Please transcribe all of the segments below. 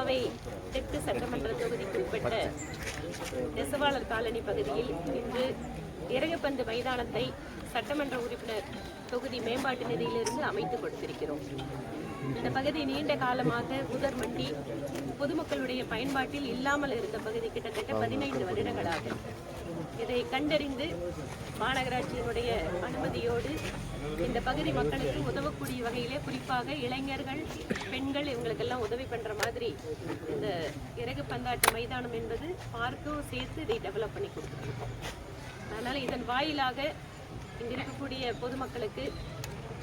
கோவை தெற்கு சட்டமன்ற தொகுதிக்கு உட்பட்ட நெசவாளர் காலனி பகுதியில் இன்று இறகுப்பந்து மைதானத்தை சட்டமன்ற உறுப்பினர் தொகுதி மேம்பாட்டு நிதியிலிருந்து அமைத்து கொடுத்திருக்கிறோம். இந்த பகுதி நீண்ட காலமாக புதர் மண்டி பொதுமக்களுடைய பயன்பாட்டில் இல்லாமல் இருந்த பகுதி கிட்டத்தட்ட பதினைந்து வருடங்களாக இதை கண்டறிந்து மாநகராட்சியினுடைய அனுமதியோடு இந்த பகுதி மக்களுக்கு உதவக்கூடிய வகையிலே குறிப்பாக இளைஞர்கள் பெண்கள் இவங்களுக்கெல்லாம் உதவி பண்ணுற மாதிரி இந்த இறகு பந்தாட்டு மைதானம் என்பது பார்க்கும் சேர்த்து இதை டெவலப் பண்ணி கொடுத்துருக்கோம். அதனால் இதன் வாயிலாக இங்கே இருக்கக்கூடிய பொதுமக்களுக்கு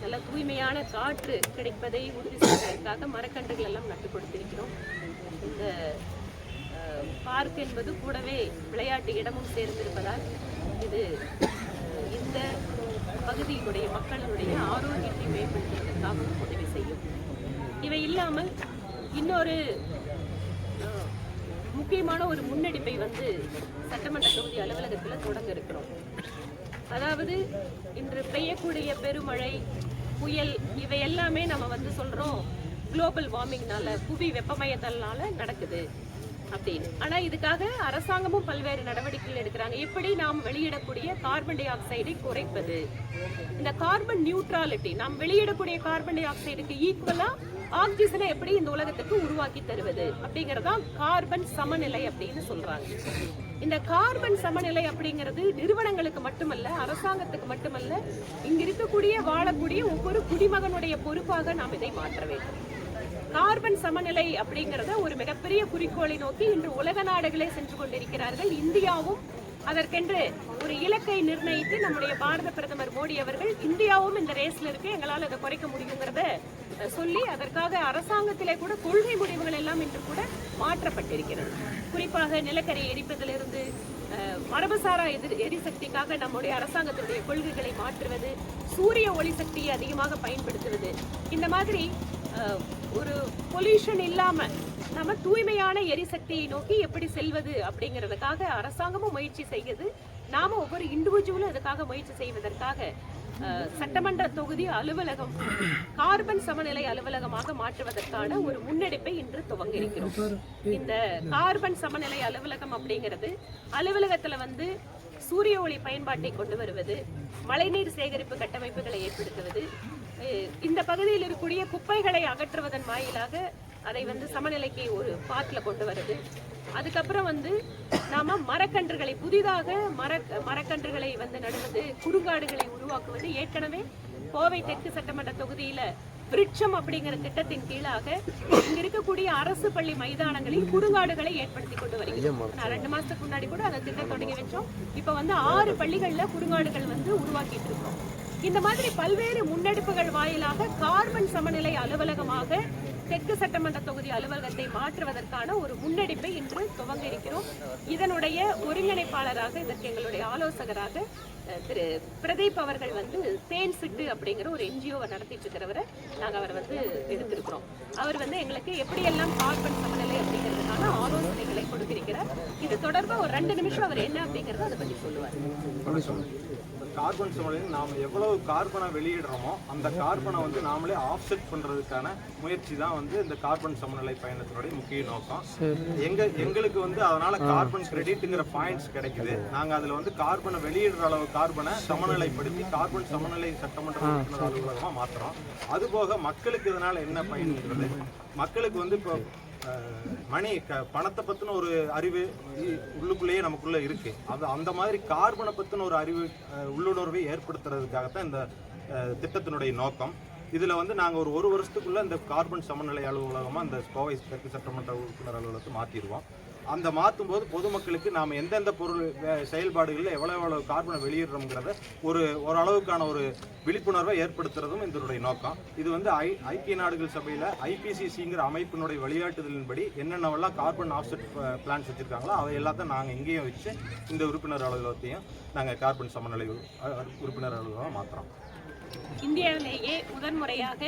நல்ல தூய்மையான காற்று கிடைப்பதை உறுதி செய்வதற்காக மரக்கன்றுகள் எல்லாம் நட்டு கொடுத்திருக்கிறோம். இந்த பார்க் என்பது கூடவே விளையாட்டு இடமும் சேர்ந்திருப்பதால் இது இந்த பகுதியினுடைய மக்களுடைய ஆரோக்கியத்தை மேம்படுத்துவதற்காகவும் உதவி செய்யும். இவை இல்லாமல் இன்னொரு முக்கியமான ஒரு முன்னெடுப்பை வந்து சட்டமன்ற தொகுதி அலுவலகத்தில் தொடங்க இருக்கிறோம். அதாவது இன்று பெய்யக்கூடிய பெருமழை புயல் இவை எல்லாமே நம்ம வந்து சொல்றோம் குளோபல் வார்மிங்னால புவி வெப்பமயத்தல்னால நடக்குது. அப்படின்னு. ஆனா இதுக்காக அரசாங்கமும் பல்வேறு நடவடிக்கைகள் எடுக்கிறாங்க. எப்படி நாம் வெளியிடக்கூடிய கார்பன் டை ஆக்சைடை குறைப்பது? இந்த கார்பன் நியூட்ராலிட்டி நாம் வெளியிடக்கூடிய கார்பன் டை ஆக்சைடுக்கு ஈக்குவலா ஆக்சிஜனை எப்படி இந்த உலகத்துக்கு உருவாக்கி தருவது? அப்படிங்கறதான் கார்பன் சமநிலை அப்படின்னு சொல்றாங்க. இந்த கார்பன் சமநிலை அப்படிங்கிறது நிறுவனங்களுக்கு மட்டுமல்ல அரசாங்கத்துக்கு மட்டுமல்ல இங்க இருக்கக்கூடிய வாழக்கூடிய ஒவ்வொரு குடிமகனுடைய பொறுப்பாக நாம் இதை மாற்ற வேண்டும். கார்பன் சமநிலை அப்படிங்கிறத ஒரு மிகப்பெரிய குறிக்கோளை நோக்கி இன்று உலக நாடுகளே சென்று கொண்டிருக்கிறார்கள். இந்தியாவும் அதற்கென்று ஒரு இலக்கை நிர்ணயித்து நம்முடைய பாரத பிரதமர் மோடி அவர்கள் இந்தியாவும் இந்த ரேஸ்ல இருக்கு. எங்களால் அதை குறைக்க முடியுங்கிறத சொல்லி அதற்காக அரசாங்கத்திலே கூட கொள்கை முடிவுகள் எல்லாம் இன்று கூட மாற்றப்பட்டிருக்கிறது. குறிப்பாக நிலக்கரி எரிப்பதிலிருந்து மரபுசாரா எதிர் எரிசக்திக்காக நம்முடைய அரசாங்கத்தினுடைய கொள்கைகளை மாற்றுவது சூரிய ஒளி சக்தியை அதிகமாக பயன்படுத்துவது இந்த மாதிரி ஒரு பொல்யூஷன் இல்லாமல் நம்ம தூய்மையான எரிசக்தியை நோக்கி எப்படி செல்வது அப்படிங்கிறதுக்காக அரசாங்கமும் முயற்சி செய்யுது. நாம ஒவ்வொரு இண்டிவிஜுவலும் அதுக்காக முயற்சி செய்வதற்காக சட்டமன்ற தொகுதி அலுவலகம் கார்பன் சமநிலை அலுவலகமாக மாற்றுவதற்கான ஒரு முன்னெடுப்பை இன்று துவங்க இருக்கிறோம் இந்த கார்பன் சமநிலை அலுவலகம் அப்படிங்கிறது அலுவலகத்துல வந்து சூரிய ஒளி பயன்பாட்டை கொண்டு வருவது மழைநீர் சேகரிப்பு கட்டமைப்புகளை ஏற்படுத்துவது இந்த பகுதியில் இருக்கக்கூடிய குப்பைகளை அகற்றுவதன் வாயிலாக அதை வந்து சமநிலைக்கு ஒரு பாட்டில் கொண்டு வருது. அதுக்கப்புறம் வந்து நாம மரக்கன்றுகளை புதிதாக மர மரக்கன்றுகளை வந்து நடுவது குறுங்காடுகளை உருவாக்குவது ஏற்கனவே கோவை தெற்கு சட்டமன்ற தொகுதியில விருட்சம் அப்படிங்கிற திட்டத்தின் கீழாக இங்க இருக்கக்கூடிய அரசு பள்ளி மைதானங்களில் குறுங்காடுகளை ஏற்படுத்தி கொண்டு வருகிறோம் நான் ரெண்டு மாசத்துக்கு முன்னாடி கூட அந்த திட்டம் தொடங்கி வச்சோம். இப்ப வந்து ஆறு பள்ளிகள்ல குறுங்காடுகள் வந்து உருவாக்கிட்டு இருக்கோம். இந்த மாதிரி பல்வேறு முன்னெடுப்புகள் வாயிலாக கார்பன் சமநிலை அலுவலகமாக தெற்கு சட்டமன்ற தொகுதி அலுவலகத்தை மாற்றுவதற்கான ஒரு முன்னெடுப்பை இன்று துவங்க இருக்கிறோம் இதனுடைய ஒருங்கிணைப்பாளராக இதற்கு எங்களுடைய ஆலோசகராக திரு பிரதீப் அவர்கள் வந்து தேன் சிட்டு அப்படிங்கிற ஒரு என்ஜிஓவை நடத்திட்டு இருக்கிறவரை நாங்கள் அவர் வந்து எடுத்திருக்கிறோம். அவர் வந்து எங்களுக்கு எப்படியெல்லாம் கார்பன் சமநிலை அப்படிங்கிறதுக்கான ஆலோசனைகளை கொடுத்திருக்கிறார். இது தொடர்பாக ஒரு ரெண்டு நிமிஷம் அவர் என்ன அப்படிங்கிறத அதை பற்றி சொல்லுவார். கார்பன் சமநிலையில் நாம் எவ்வளவு கார்பனை வெளியிடுறோமோ அந்த கார்பனை வந்து நாமளே ஆஃப்செட் பண்றதுக்கான முயற்சி தான் வந்து இந்த கார்பன் சமநிலை பயணத்தினுடைய முக்கிய நோக்கம். எங்க எங்களுக்கு வந்து அதனால கார்பன் கிரெடிட்ங்கிற பாயிண்ட்ஸ் கிடைக்குது. நாங்க அதுல வந்து கார்பனை வெளியிடுற அளவு கார்பனை சமநிலைப்படுத்தி கார்பன் சமநிலை சட்டமன்ற உறுப்பினர் அலுவலகமா மாத்துறோம். அதுபோக மக்களுக்கு இதனால என்ன பயன்கிறது மக்களுக்கு வந்து இப்போ மணி க- பணத்தை பற்றின ஒரு அறிவு உள்ளுக்குள்ளேயே நமக்குள்ளே இருக்கு. அது அந்த மாதிரி கார்பனை பற்றின ஒரு அறிவு உள்ளுணர்வை ஏற்படுத்துறதுக்காகத்தான் இந்த திட்டத்தினுடைய நோக்கம். இதில் வந்து நாங்கள் ஒரு ஒரு வருஷத்துக்குள்ளே இந்த கார்பன் சமநிலை அலுவலகமாக இந்த கோவை தெற்கு சட்டமன்ற உறுப்பினர் அலுவலகத்தை மாற்றிடுவோம் அந்த மாற்றும் போது பொதுமக்களுக்கு நாம் எந்தெந்த பொருள் செயல்பாடுகளில் எவ்வளோ எவ்வளோ கார்பனை வெளியிடுறோங்கிறத ஒரு ஓரளவுக்கான ஒரு விழிப்புணர்வை ஏற்படுத்துறதும் இதனுடைய நோக்கம். இது வந்து ஐ ஐக்கிய நாடுகள் சபையில் ஐபிசிசிங்கிற அமைப்பினுடைய வழிகாட்டுதலின்படி என்னென்னவெல்லாம் கார்பன் ஆஃப்செட் பிளான்ஸ் வச்சுருக்காங்களோ அதை எல்லாத்தையும் நாங்கள் இங்கேயும் வச்சு இந்த உறுப்பினர் அலுவலகத்தையும் நாங்கள் கார்பன் சமநிலை உறுப்பினர் அலுவலகம் மாற்றுறோம் இந்தியாவிலேயே முதன்முறையாக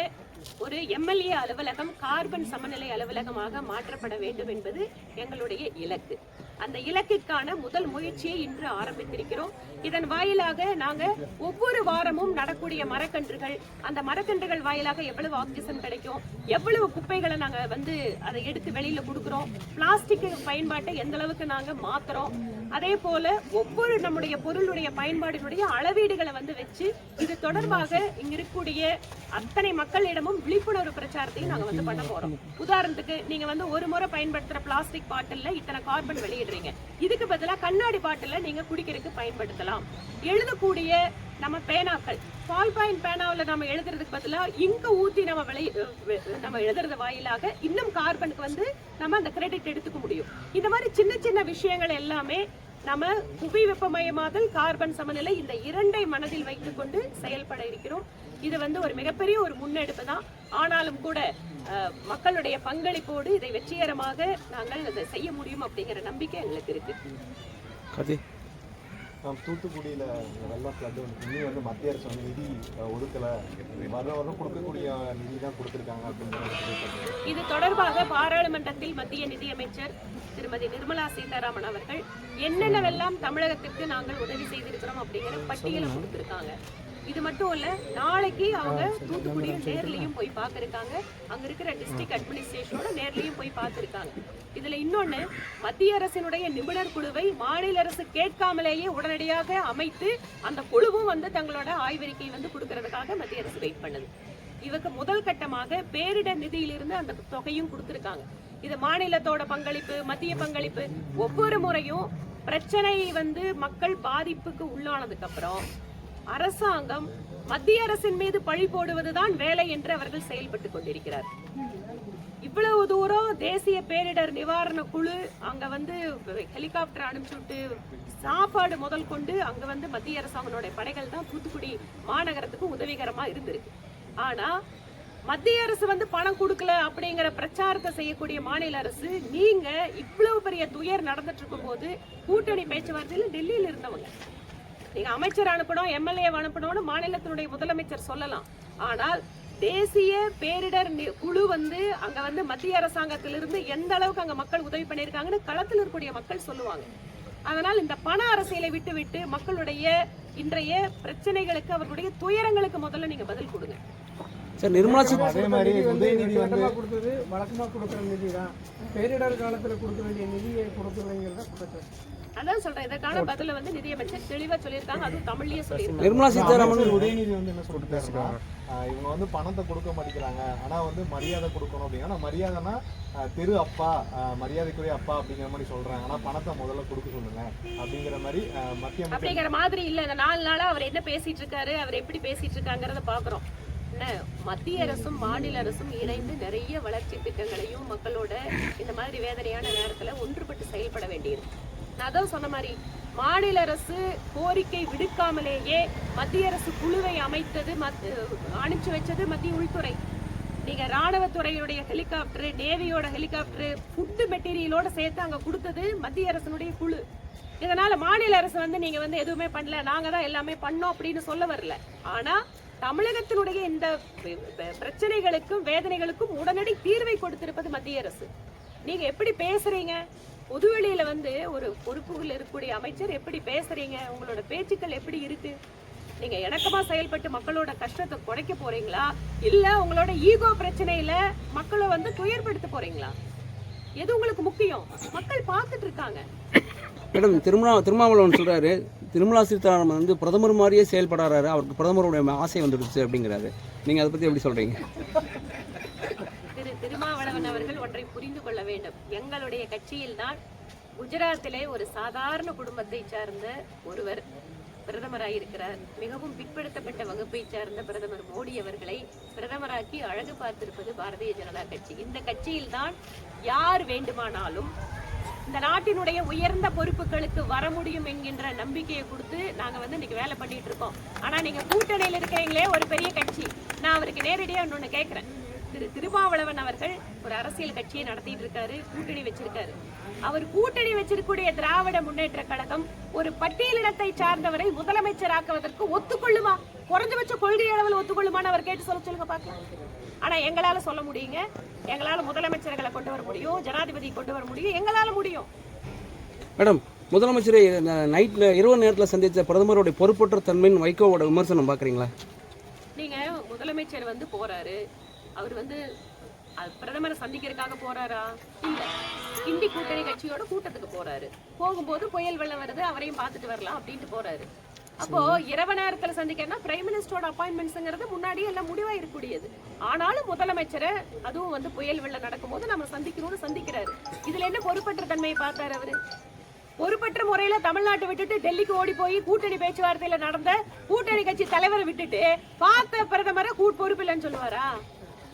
ஒரு எம்எல்ஏ அலுவலகம் கார்பன் சமநிலை அலுவலகமாக மாற்றப்பட வேண்டும் என்பது எங்களுடைய இலக்கு. அந்த இலக்கிற்கான முதல் முயற்சியை இன்று ஆரம்பித்திருக்கிறோம். இதன் வாயிலாக நாங்க ஒவ்வொரு வாரமும் நடக்கூடிய மரக்கன்றுகள் அந்த மரக்கன்றுகள் வாயிலாக எவ்வளவு ஆக்சிஜன் கிடைக்கும் எவ்வளவு குப்பைகளை நாங்க வந்து அதை எடுத்து வெளியில கொடுக்குறோம் பிளாஸ்டிக் பயன்பாட்டை எந்த அளவுக்கு நாங்க மாத்துறோம் அதே போல ஒவ்வொரு நம்முடைய பொருளுடைய பயன்பாடினுடைய அளவீடுகளை வந்து வச்சு இது தொடர்பாக இங்க இருக்கக்கூடிய அத்தனை மக்களிடமும் விழிப்புணர்வு பிரச்சாரத்தையும் நாங்க வந்து பண்ண போறோம். உதாரணத்துக்கு நீங்க வந்து ஒரு முறை பயன்படுத்துற பிளாஸ்டிக் பாட்டில்ல இத்தனை கார்பன் வெளியிடுறீங்க. இதுக்கு பதிலாக கண்ணாடி பாட்டில்ல நீங்க குடிக்கிறதுக்கு பயன்படுத்தலாம். எழுதக்கூடிய நம்ம பேனாக்கள். பால் பாயிண்ட் பேனாவில் நம்ம எழுதுறதுக்கு பதிலாக இங்கே ஊற்றி நம்ம விளை நம்ம எழுதுறது வாயிலாக இன்னும் கார்பனுக்கு வந்து நம்ம அந்த கிரெடிட் எடுத்துக்க முடியும். இந்த மாதிரி சின்ன சின்ன விஷயங்கள் எல்லாமே நம்ம புவி வெப்பமயமாதல் கார்பன் சமநிலை இந்த இரண்டை மனதில் வைத்துக்கொண்டு செயல்பட இருக்கிறோம். இது வந்து ஒரு மிகப்பெரிய ஒரு முன்னெடுப்பு தான். ஆனாலும் கூட மக்களுடைய பங்களிப்போடு இதை வெற்றிகரமாக நாங்கள் அதை செய்ய முடியும் அப்படிங்கிற நம்பிக்கை எங்களுக்கு இருக்கு. நாம் தூத்துக்குடியில் வெள்ளம் ஃப்ளட்டு வந்து இன்னும் வந்து மத்திய அரசு வந்து நிதி ஒதுக்கல. வர வரும் கொடுக்கக்கூடிய நிதி தான் கொடுத்துருக்காங்க அப்படின்னு இது தொடர்பாக பாராளுமன்றத்தில் மத்திய நிதியமைச்சர் திருமதி நிர்மலா சீதாராமன் அவர்கள் என்னென்னவெல்லாம் தமிழகத்திற்கு நாங்கள் உதவி செய்திருக்கிறோம் அப்படிங்கிற பட்டியலை கொடுத்திருக்காங்க. இது மட்டும் இல்ல நாளைக்கு அவங்க தூத்துக்குடியை நேர்லயும் போய் பார்த்திருக்காங்க. அங்க இருக்கிற டிஸ்ட்ரிக்ட் அட்மினிஸ்ட்ரேஷனோட நேர்லயும் போய் பார்த்திருக்காங்க. இதுல இன்னொன்னு மத்திய அரசினுடைய நிபுணர் குழுவை மாநில அரசு கேட்காமலேயே உடனடியாக அமைத்து அந்த குழுவும் வந்து தங்களோட ஆய்வறிக்கை வந்து கொடுக்கறதுக்காக மத்திய அரசு வெயிட் பண்ணுது. இதுக்கு முதல் கட்டமாக பேரிடர் நிதியிலிருந்து அந்த தொகையும் கொடுத்திருக்காங்க. இது மாநிலத்தோட பங்களிப்பு மத்திய பங்களிப்பு ஒவ்வொரு முறையும் பிரச்சனை வந்து மக்கள் பாதிப்புக்கு உள்ளானதுக்கு அப்புறம் அரசாங்கம் மத்திய அரசின் மீது பழி போடுவதுதான் வேலை என்று அவர்கள் செயல்பட்டு கொண்டிருக்கிறார். இவ்வளவு தூரம் தேசிய பேரிடர் நிவாரண குழு அங்க வந்து ஹெலிகாப்டர் அனுப்பிச்சு விட்டு சாப்பாடு முதல் கொண்டு அங்க வந்து மத்திய அரசாங்கனுடைய படைகள் தான் தூத்துக்குடி மாநகரத்துக்கு உதவிகரமா இருந்திருக்கு. ஆனா மத்திய அரசு வந்து பணம் கொடுக்கல அப்படிங்கிற பிரச்சாரத்தை செய்யக்கூடிய மாநில அரசு நீங்க இவ்வளவு பெரிய துயர் நடந்துட்டு இருக்கும் போது கூட்டணி பேச்சுவார்த்தையில டெல்லியில இருந்தவங்க. நீங்க அமைச்சர் அனுப்பணும் எம்எல்ஏ அனுப்பணும்னு மாநிலத்தினுடைய முதலமைச்சர் சொல்லலாம். ஆனால் தேசிய பேரிடர் நி- குழு வந்து அங்க வந்து மத்திய அரசாங்கத்திலிருந்து எந்த அளவுக்கு அங்க மக்கள் உதவி பண்ணியிருக்காங்கன்னு களத்தில் இருக்கக்கூடிய மக்கள் சொல்லுவாங்க. அதனால் இந்த பண அரசியலை விட்டு விட்டு மக்களுடைய இன்றைய பிரச்சனைகளுக்கு அவர்களுடைய துயரங்களுக்கு முதல்ல நீங்க பதில் கொடுங்க. சார் நிர்மலா அதே மாதிரி உதயநிதி வந்து வழக்கமா கொடுத்தது வழக்கமா கொடுக்குற நிதி தான் பேரிடர் காலத்துல கொடுக்க வேண்டிய நிதியை கொடுக்கலைங்கிறத குற்றச்சாட்டு அதான் சொல்றேன் இதற்கான பதில வந்து நிதியமைச்சர் தெளிவா சொல்லியிருக்காங்க அதுவும் தமிழ்லயே சொல்லியிருக்காங்க. நிர்மலா சீதாராமன் உதயநிதி வந்து என்ன சொல்லிட்டாருன்னா அஹ், இவங்க வந்து பணத்தை கொடுக்க மாட்டேங்கிறாங்க. ஆனா வந்து மரியாதை கொடுக்கணும் அப்படின்னா ஆனா மரியாதைனா திரு அப்பா மரியாதைக்குரிய அப்பா அப்படிங்கிற மாதிரி சொல்றாங்க. ஆனா பணத்தை முதல்ல கொடுக்க சொல்லுங்க அப்படிங்கிற மாதிரி மத்திய அப்படிங்கிற மாதிரி இல்ல. இந்த நாலு நாளா அவர் என்ன பேசிட்டு இருக்காரு அவர் எப்படி பேசிட்டு இருக்காங்கிறத பாக்குறோம். என்ன மத்திய அரசும் மாநில அரசும் இணைந்து நிறைய வளர்ச்சி திட்டங்களையும் மக்களோட இந்த மாதிரி வேதனையான நேரத்துல ஒன்றுபட்டு செயல்பட வேண்டியிருக்கு. நான் அதான் சொன்ன மாதிரி மாநில அரசு கோரிக்கை விடுக்காமலேயே மத்திய அரசு குழுவை அமைத்தது மத்- அனுப்பிச்சு வச்சது மத்திய உள்துறை. நீங்க ராணுவத்துறையுடைய ஹெலிகாப்டர் நேவியோட ஹெலிகாப்டர் ஃபுட்டு மெட்டீரியலோட சேர்த்து அங்க கொடுத்தது மத்திய அரசினுடைய குழு. இதனால மாநில அரசு வந்து நீங்க வந்து எதுவுமே பண்ணல நாங்க தான் எல்லாமே பண்ணோம் அப்படின்னு சொல்ல வரல. ஆனா தமிழகத்தினுடைய இந்த பிரச்சனைகளுக்கும் வேதனைகளுக்கும் உடனடி தீர்வை கொடுத்திருப்பது மத்திய அரசு. நீங்க எப்படி பேசுறீங்க? பொதுவெளியில வந்து ஒரு பொறுப்புகள் இருக்கக்கூடிய அமைச்சர் எப்படி பேசுறீங்க? உங்களோட பேச்சுக்கள் எப்படி இருக்கு? நீங்க இணக்கமா செயல்பட்டு மக்களோட கஷ்டத்தை குறைக்க போறீங்களா? இல்ல உங்களோட ஈகோ பிரச்சனையில மக்களை வந்து துயர்படுத்த போறீங்களா? எது உங்களுக்கு முக்கியம்? மக்கள் பார்த்துட்டு இருக்காங்க. மேடம் திருமணா திருமாவளவன் சொல்றாரு திருமலா சீதாராமன் வந்து பிரதமர் மாதிரியே செயல்படாரு அவருக்கு பிரதமருடைய ஆசை வந்துடுச்சு அப்படிங்கிறாரு. நீங்க அதை பத்தி எப்படி சொல்றீங்க? திருமாவளவன் அவர்கள் ஒன்றை புரிந்து கொள்ள வேண்டும். எங்களுடைய கட்சியில் தான் குஜராத்திலே ஒரு சாதாரண குடும்பத்தை சார்ந்த ஒருவர் பிரதமராயிருக்கிறார் மிகவும் பிற்படுத்தப்பட்ட வகுப்பை சார்ந்த பிரதமர் மோடி அவர்களை பிரதமராக்கி அழகு பார்த்திருப்பது பாரதிய ஜனதா கட்சி. இந்த கட்சியில்தான் யார் வேண்டுமானாலும் இந்த நாட்டினுடைய உயர்ந்த பொறுப்புகளுக்கு வர முடியும் என்கின்ற நம்பிக்கையை கொடுத்து நாங்க வந்து இன்னைக்கு வேலை பண்ணிட்டு இருக்கோம். ஆனா நீங்க கூட்டணியில இருக்கிறீங்களே ஒரு பெரிய கட்சி. நான் அவருக்கு நேரடியா இன்னொன்னு கேட்குறேன் திரு திருமாவளவன் அவர்கள் ஒரு அரசியல் கட்சியை நடத்திட்டு இருக்காரு கூட்டணி வச்சிருக்காரு. அவர் கூட்டணி வச்சிருக்கக்கூடிய திராவிட முன்னேற்ற கழகம் ஒரு பட்டியலினத்தை சார்ந்தவரை முதலமைச்சராக்குவதற்கு ஒத்துக்கொள்ளுமா? குறைஞ்சபட்ச கொள்கை அளவில் ஒத்துக்கொள்ளுமான்னு அவர் கேட்டு சொல்ல சொல்லுங்க பாக்கலாம் ஆனா எங்களால சொல்ல முடியுங்க. எங்களால முதலமைச்சர்களை கொண்டு வர முடியும் ஜனாதிபதி கொண்டு வர முடியும் எங்களால முடியும். மேடம் முதலமைச்சரை நைட்டில் இரவு நேரத்தில் சந்தித்த பிரதமருடைய பொறுப்பற்ற தன்மையின் வைகோவோட விமர்சனம் பார்க்குறீங்களா நீங்க முதலமைச்சர் வந்து போறாரு. அவர் வந்து பிரதமரை சந்திக்கிறதுக்காக போறாரா? இல்ல. இந்தி கூட்டணி கட்சியோட கூட்டத்துக்கு போறாரு. போகும்போது புயல் வெள்ளம் வருது அவரையும் பார்த்துட்டு வரலாம் அப்படின்ட்டு போறாரு. அப்போ இரவு நேரத்துல சந்திக்கணும்னா பிரைம் மினிஸ்டரோட அப்பாயின்மெண்ட்ஸ்ங்கிறது முன்னாடியே எல்லாம் முடிவா இருக்கக்கூடியது ஆனாலும் முதலமைச்சரை அதுவும் வந்து புயல் வெள்ளம் நடக்கும்போது நம்ம சந்திக்கணும்னு சந்திக்கிறாரு. இதுல என்ன பொறுப்பற்ற தன்மையை பார்த்தாரு அவரு? பொறுப்பற்ற முறையில தமிழ்நாட்டை விட்டுட்டு டெல்லிக்கு ஓடி போய் கூட்டணி பேச்சுவார்த்தையில நடந்த கூட்டணி கட்சி தலைவரை விட்டுட்டு பார்த்த பிரதமரை கூட் பொறுப்பு இல்லைன்னு சொல்லுவாரா?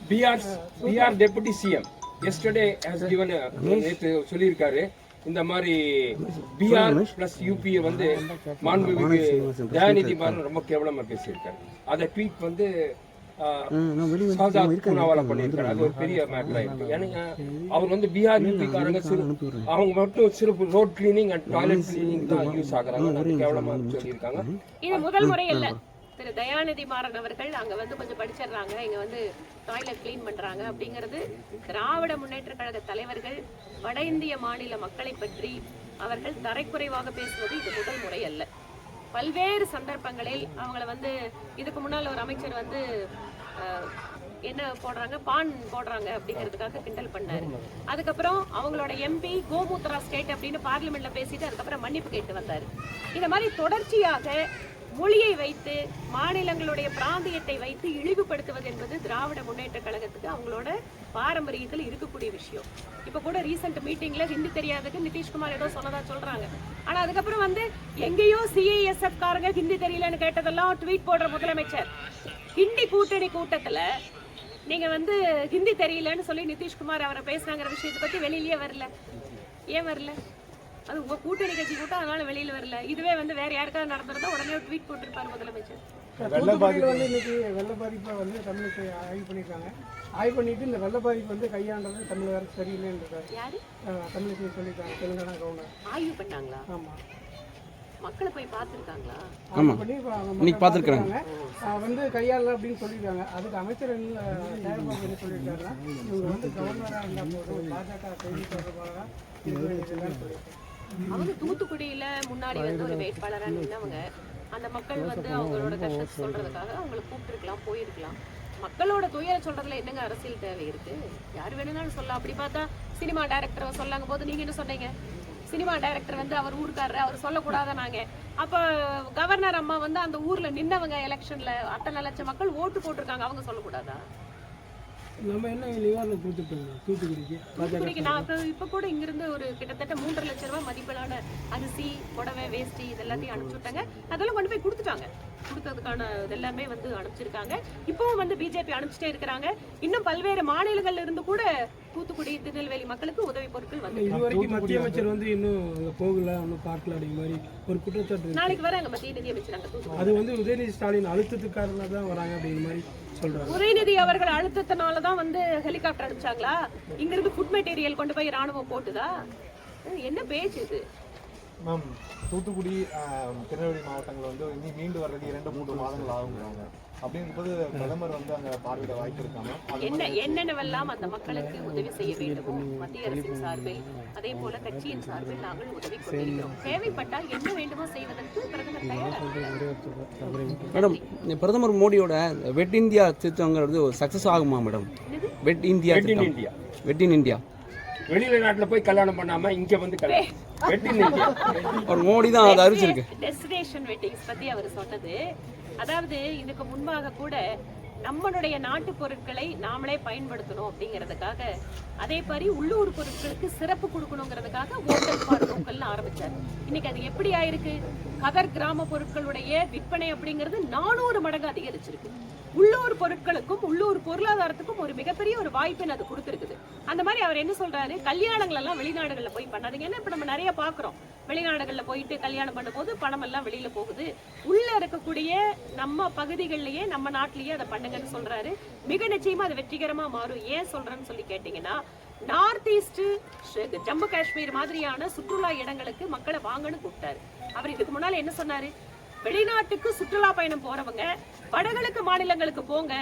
PR PR deputy CM yesterday has a- நேத்து சொல்லியிருக்காரு இந்த மாதிரி பிஆர் பிளஸ் யூபி வந்து மாண்புமிகு தயாநிதி மாறன் ரொம்ப கேவலமா பேசியிருக்காரு. அதை ட்வீட் வந்து அவர் வந்து காரங்க சிறு அவங்க மட்டும் சிறப்பு road cleaning and toilet cleaning தான் யூஸ் ஆகுறாங்க. சொல்லியிருக்காங்க. இது முதல் முறை இல்ல திரு தயாநிதி மாறன் அவர்கள் அங்க வந்து கொஞ்சம் படிச்சிடுறாங்க. இங்க வந்து டாய்லெட் க்ளீன் பண்றாங்க அப்படிங்கிறது திராவிட முன்னேற்ற கழக தலைவர்கள் வட இந்திய மாநில மக்களை பற்றி அவர்கள் தரைக்குறைவாக பேசுவது இது முதல் முறை அல்ல. பல்வேறு சந்தர்ப்பங்களில் அவங்கள வந்து இதுக்கு முன்னால் ஒரு அமைச்சர் வந்து என்ன போடுறாங்க? பான் போடுறாங்க அப்படிங்கிறதுக்காக கிண்டல் பண்ணாரு. அதுக்கப்புறம் அவங்களோட எம்பி கோமுத்ரா ஸ்டேட் அப்படின்னு பார்லிமெண்ட்ல பேசிட்டு அதுக்கப்புறம் மன்னிப்பு கேட்டு வந்தாரு. இந்த மாதிரி தொடர்ச்சியாக மொழியை வைத்து மாநிலங்களுடைய பிராந்தியத்தை வைத்து இழிவுபடுத்துவது என்பது திராவிட முன்னேற்ற கழகத்துக்கு அவங்களோட பாரம்பரியத்தில் இருக்கக்கூடிய விஷயம். இப்போ கூட ரீசெண்ட் மீட்டிங்கில் ஹிந்தி தெரியாததுக்கு நிதிஷ்குமார் ஏதோ சொன்னதா சொல்கிறாங்க ஆனால் அதுக்கப்புறம் வந்து எங்கேயோ சிஐஎஸ்எஃப் காரங்க ஹிந்தி தெரியலன்னு கேட்டதெல்லாம் ட்வீட் போடுற முதலமைச்சர். ஹிந்தி கூட்டணி கூட்டத்தில் நீங்கள் வந்து ஹிந்தி தெரியலன்னு சொல்லி நிதிஷ்குமார் அவரை பேசுனாங்கிற விஷயத்தை பற்றி வெளியிலேயே வரல. ஏன் வரல? அது உங்க கூட்டணி கட்சி கூட்டம் அதனால வெளியில வரல. இதுவே வந்து வேற யாருக்காவது நடந்திருந்தா உடனே ட்வீட் போட்டிருப்பாரு முதலமைச்சர். தூத்துக்குடியில் வந்து இன்னைக்கு வெள்ள பாதிப்பை வந்து தமிழுக்கு ஆய்வு பண்ணியிருக்காங்க. ஆய்வு பண்ணிட்டு இந்த வெள்ள பாதிப்பு வந்து கையாண்டது தமிழக அரசு சரியில்லைன்றாரு யாரு? தமிழுக்கு சொல்லியிருக்காங்க தெலுங்கானா கவர்னர் ஆய்வு பண்ணாங்களா? ஆமாம் மக்களை போய் பார்த்திருக்காங்களா? அவங்க இன்னைக்கு பார்த்திருக்காங்க. வந்து கையாளல அப்படின்னு சொல்லியிருக்காங்க. அதுக்கு அமைச்சர் என்ன என்ன சொல்லியிருக்காருன்னா இவங்க வந்து கவர்னராக இருந்தால் போதும். பாஜக செய்தி தொடர்பாளராக அவங்க தூத்துக்குடியில முன்னாடி வந்து ஒரு வேட்பாளரா நின்னவங்க அந்த மக்கள் வந்து அவங்களோட கஷ்டத்தை சொல்றதுக்காக அவங்கள கூப்பிட்டுருக்கலாம் போயிருக்கலாம். மக்களோட துயர சொல்றதுல என்னங்க அரசியல் தேவை இருக்கு? யார் வேணும்னாலும் சொல்லலாம். அப்படி பார்த்தா சினிமா டைரக்டர் சொல்லாங்க போது நீங்க என்ன சொன்னீங்க? சினிமா டைரக்டர் வந்து அவர் ஊருக்காரர் அவர் சொல்லக்கூடாத நாங்க? அப்ப கவர்னர் அம்மா வந்து அந்த ஊர்ல நின்னவங்க எலெக்ஷன்ல அத்தனை லட்சம் மக்கள் ஓட்டு போட்டிருக்காங்க அவங்க சொல்லக்கூடாதா? நம்ம என்ன நிவாரணம் கொடுத்துட்டோம் தூத்துக்குடிக்கு தூத்துக்குடிக்கு நான் இப்ப இப்ப கூட இங்கிருந்து ஒரு கிட்டத்தட்ட மூன்றரை லட்சம் ரூபாய் மதிப்பிலான அரிசி புடவை வேஷ்டி இது எல்லாத்தையும் அனுப்பிச்சு விட்டாங்க. அதெல்லாம் கொண்டு போய் கொடுத்துட்டாங்க. கொடுத்ததுக்கான இதெல்லாமே வந்து அனுப்பிச்சிருக்காங்க. இப்பவும் வந்து பிஜேபி அனுப்பிச்சிட்டே இருக்கிறாங்க. இன்னும் பல்வேறு மாநிலங்கள்ல இருந்து கூட தூத்துக்குடி திருநெல்வேலி மக்களுக்கு உதவி பொருட்கள் வந்து இது வரைக்கும் மத்திய அமைச்சர் வந்து இன்னும் அங்க போகல ஒன்றும் பார்க்கல அப்படிங்கிற மாதிரி ஒரு குற்றச்சாட்டு. நாளைக்கு வராங்க மத்திய நிதி அமைச்சர் அங்க அது வந்து உதயநிதி ஸ்டாலின் அழுத்தத்துக்காரனால தான் வராங்க அப்படிங்கிற மாதிரி உதயநிதி அவர்கள் அழுத்தத்தினால தான் வந்து ஹெலிகாப்டர் அனுப்பிச்சாங்களா? இங்க இருந்து ஃபுட் மெட்டீரியல் கொண்டு போய் ராணுவம் போட்டுதா? என்ன பேச்சு இது? மேம் தூத்துக்குடி திருநெல்வேலி மாவட்டங்கள் வந்து இனி மீண்டு வர்றதுக்கு இரண்டு மூன்று மாதங்கள் ஆகுங்கிறாங்க அப்படிங்கும்போது பிரதமர் வந்து அங்க பார்வையிட வாய்ப்பு இருக்காம அது என்ன என்னென்னவெல்லாம் அந்த மக்களுக்கு உதவி செய்ய வேண்டுமோ? மத்திய அரசின் சார்பில் அதே போல கட்சியின் சார்பில் நாங்கள் உதவி கொண்டிருக்கிறோம். தேவைப்பட்டால் என்ன வேண்டுமோ செய்வதற்கு பிரதமர் தயாராக. மேடம் பிரதமர் மோடியோட வெட் இந்தியா திட்டங்கிறது சக்ஸஸ் ஆகுமா madam? Wed India India. Wed in India வெளியில நாட்டுல போய் கல்யாணம் பண்ணாம இங்க வந்து கல்யாணம். வெட் இன் இந்தியா அவர் மோடி தான் அதை அறிவிச்சிருக்கு டெஸ்டினேஷன் வெட்டிங்ஸ் பத்தி அவர் சொன்னது. அதாவது இதுக்கு முன்பாக கூட நம்மளுடைய நாட்டு பொருட்களை நாமளே பயன்படுத்தணும் அப்படிங்கிறதுக்காக அதே மாதிரி உள்ளூர் பொருட்களுக்கு சிறப்பு கொடுக்கணுங்கிறதுக்காக ஓட்டல் ஃபார் லோக்கல்னு ஆரம்பிச்சார். இன்னைக்கு அது எப்படி ஆயிருக்கு? கதர் கிராம பொருட்களுடைய விற்பனை அப்படிங்கிறது நானூறு மடங்கு அதிகரிச்சிருக்கு. உள்ளூர் பொருட்களுக்கும் உள்ளூர் பொருளாதாரத்துக்கும் ஒரு மிகப்பெரிய ஒரு வாய்ப்பை அது கொடுத்துருக்குது. அந்த மாதிரி அவர் என்ன சொல்றாரு? கல்யாணங்கள் எல்லாம் வெளிநாடுகளில் போய் பண்ணாதீங்க. ஏன்னா இப்ப நம்ம நிறைய பாக்குறோம் வெளிநாடுகளில் போயிட்டு கல்யாணம் பண்ணும்போது பணம் எல்லாம் வெளியில போகுது. உள்ள இருக்கக்கூடிய நம்ம பகுதிகளிலேயே நம்ம நாட்டிலேயே அதை பண்ணுங்கன்னு சொல்றாரு. மிக நிச்சயமா அது வெற்றிகரமா மாறும். ஏன் சொல்றேன்னு சொல்லி கேட்டீங்கன்னா நார்த் ஈஸ்ட் ஜம்மு காஷ்மீர் மாதிரியான சுற்றுலா இடங்களுக்கு மக்களை வாங்கன்னு கூப்பிட்டாரு. அவர் இதுக்கு முன்னால என்ன சொன்னாரு? வெளிநாட்டுக்கு சுற்றுலா பயணம் போறவங்க வடகிழக்கு மாநிலங்களுக்கு போங்க.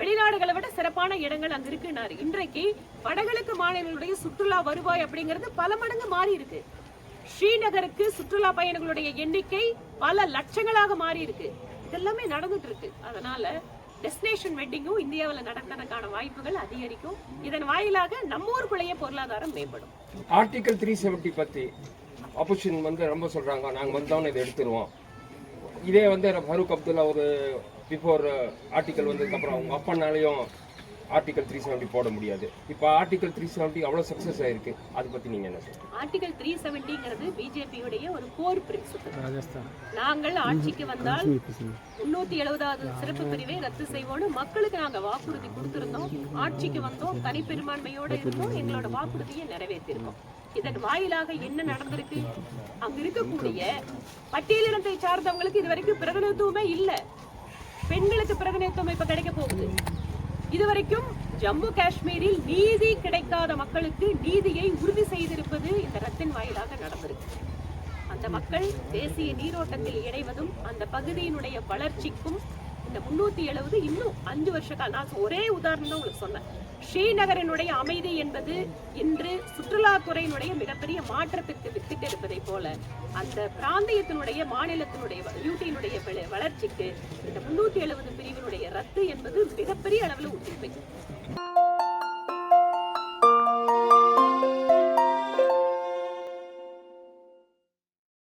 வெளிநாடுகளை விட சிறப்பான இடங்கள் அங்க இருக்குனாரு இன்றைக்கு வடகிழக்கு மாநிலங்களுடைய சுற்றுலா வருவாய் அப்படிங்கிறது பல மடங்கு மாறி இருக்கு. ஸ்ரீநகருக்கு சுற்றுலா பயணிகளுடைய எண்ணிக்கை பல லட்சங்களாக மாறி இருக்கு. இதெல்லாமே நடந்துட்டு இருக்கு. அதனால டெஸ்டினேஷன் வெட்டிங்கும் இந்தியாவில் நடக்கிறதுக்கான வாய்ப்புகள் அதிகரிக்கும். இதன் வாயிலாக நம்ம ஊருக்குள்ளேயே பொருளாதாரம் மேம்படும். ஆர்டிகல் த்ரீ செவன்ட்டி பத்தி ஆப்போசிஷன் வந்து ரொம்ப சொல்கிறாங்க நாங்கள் வந்தோன்னே இதை எடுத்துருவோம். இதே வந்து ஃபரூக் அப்துல்லா ஒரு பிஃபோர் ஆர்டிக்கல் வந்ததுக்கப்புறம் அவங்க அப்பனாலையும் ஆர்டிகல் த்ரீ செவன்ட்டி போட முடியாது. இப்போ ஆர்டிகல் த்ரீ செவன்ட்டி அவ்வளோ சக்ஸஸ் ஆயிருக்கு. அதை பற்றி நீங்கள் என்ன சொல்றீங்க? ஆர்டிகல் த்ரீ செவன்டிங்கிறது பிஜேபியுடைய ஒரு கோர் பிரின்சிபல் நாங்கள் ஆட்சிக்கு வந்தால் முன்னூத்தி எழுபதாவது சிறப்பு பிரிவை ரத்து செய்வோம்னு மக்களுக்கு நாங்க வாக்குறுதி கொடுத்திருந்தோம். ஆட்சிக்கு வந்தோம். தனிப்பெரும்பான்மையோட இருந்தோம். எங்களோட வாக்குறுதியை நிறைவேற்றிருக்கோம். இதன் வாயிலாக என்ன நடந்திருக்கு? அங்க இருக்கக்கூடிய பட்டியலினத்தை சார்ந்தவங்களுக்கு இதுவரைக்கும் பிரதிநிதித்துவமே இல்ல. பெண்களுக்கு பிரதிநிதித்துவம் இப்ப கிடைக்க போகுது. இதுவரைக்கும் ஜம்மு காஷ்மீரில் நீதி கிடைக்காத மக்களுக்கு நீதியை உறுதி செய்திருப்பது இந்த ரத்தின் வாயிலாக நடந்திருக்கு. அந்த மக்கள் தேசிய நீரோட்டத்தில் இணைவதும் அந்த பகுதியினுடைய வளர்ச்சிக்கும் இந்த முன்னூத்தி எழுபது இன்னும் அஞ்சு வருஷ காலம் நான் ஒரே உதாரணம் தான் உங்களுக்கு சொன்னேன். ஸ்ரீநகரினுடைய அமைதி என்பது இன்று சுற்றுலாத்துறையினுடைய மிகப்பெரிய மாற்றத்திற்கு வித்திட்டு இருப்பதை போல அந்த பிராந்தியத்தினுடைய மாநிலத்தினுடைய யூட்டியினுடைய வள- வளர்ச்சிக்கு இந்த முன்னூத்தி எழுபது பிரிவினுடைய ரத்து என்பது மிகப்பெரிய அளவில் உறுதி